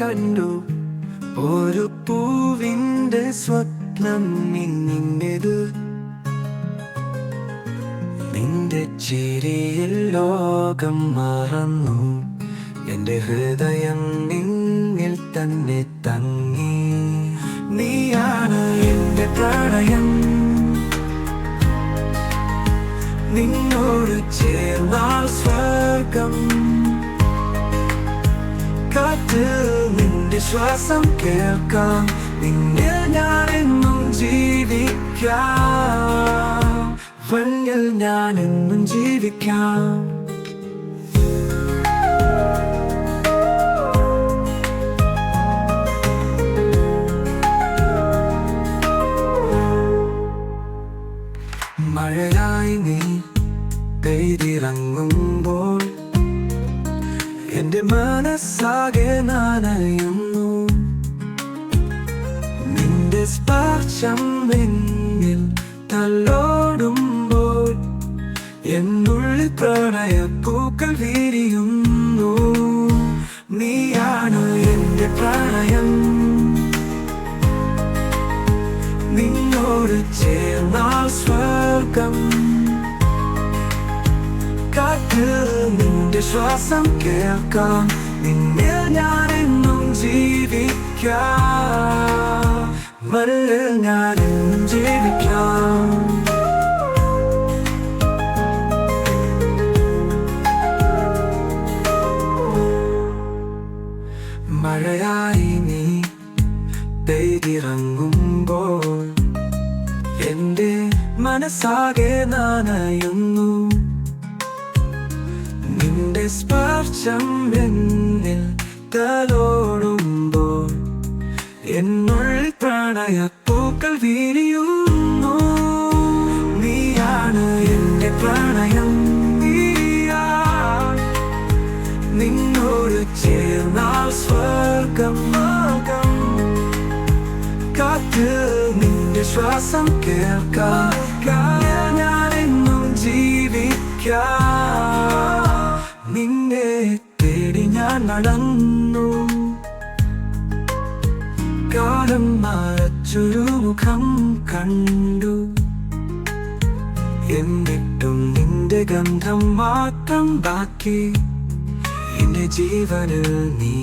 കണ്ടു. ഒരു പൂവിന്റെ സ്വപ്നം നിന്നിന്റെത് നിന്റെ ചിരിയിൽ ലോകം മറന്നു. എന്റെ ഹൃദയം നിന്നിൽ തന്നെ തങ്ങി. നീയാണ് എന്റെ പ്രണയം. നിന്നോട് ചേർന്നാൽ സ്വർഗം. നിന്റെ ശ്വാസം കേൾക്കാം. നിന്നിൽ എന്നും ജീവിക്കാം. വന്നിൽ എന്നും ജീവിക്കാം. മഴയായി നീ പെയ്തിറങ്ങുമ്പോൾ എന്റെ മനസ്സാകെ നനയുന്നു സ്പർശം എന്നിൽ തലോടുമ്പോൾ എന്നുള്ളിൽ പ്രണയ പൂക്കൾ വിരിയുന്നു. നീയാണ് എന്റെ പ്രണയം. നിന്നോട് ചേർന്നാൽ സ്വർഗം. കാറ്റ് നിന്റെ ശ്വാസം കേൾക്കാം. നിന്നെ ഞാൻ എന്നും ജീവിക്കാം. എന്നും ജീവിക്കാം. മഴയായി നീ പെയ്തിറങ്ങുമ്പോൾ എന്റെ മനസ്സാകെ നനയുന്നു. നിന്റെ സ്പർശം എന്നിൽ തലോടുമ്പോൾ എന്നുള്ളിൽ പ്രണയ പൂക്കൾ വിരിയുന്നു നീയാണ് എന്റെ പ്രണയം. നിന്നോട് ചേർന്നാൽ സ്വർഗം. മാർഗം കാറ്റ് നിന്റെ ശ്വാസം കേൾക്കാം. ഞാൻ എന്നും ജീവിക്കാം. നിന്നെ തേടി ഞാൻ നടന്നു. കാലം മറച്ചൊരു മുഖം കണ്ടു. എന്നിട്ടും നിന്റെ ഗന്ധം മാത്രം ബാക്കി. എന്റെ ജീവനിൽ നീ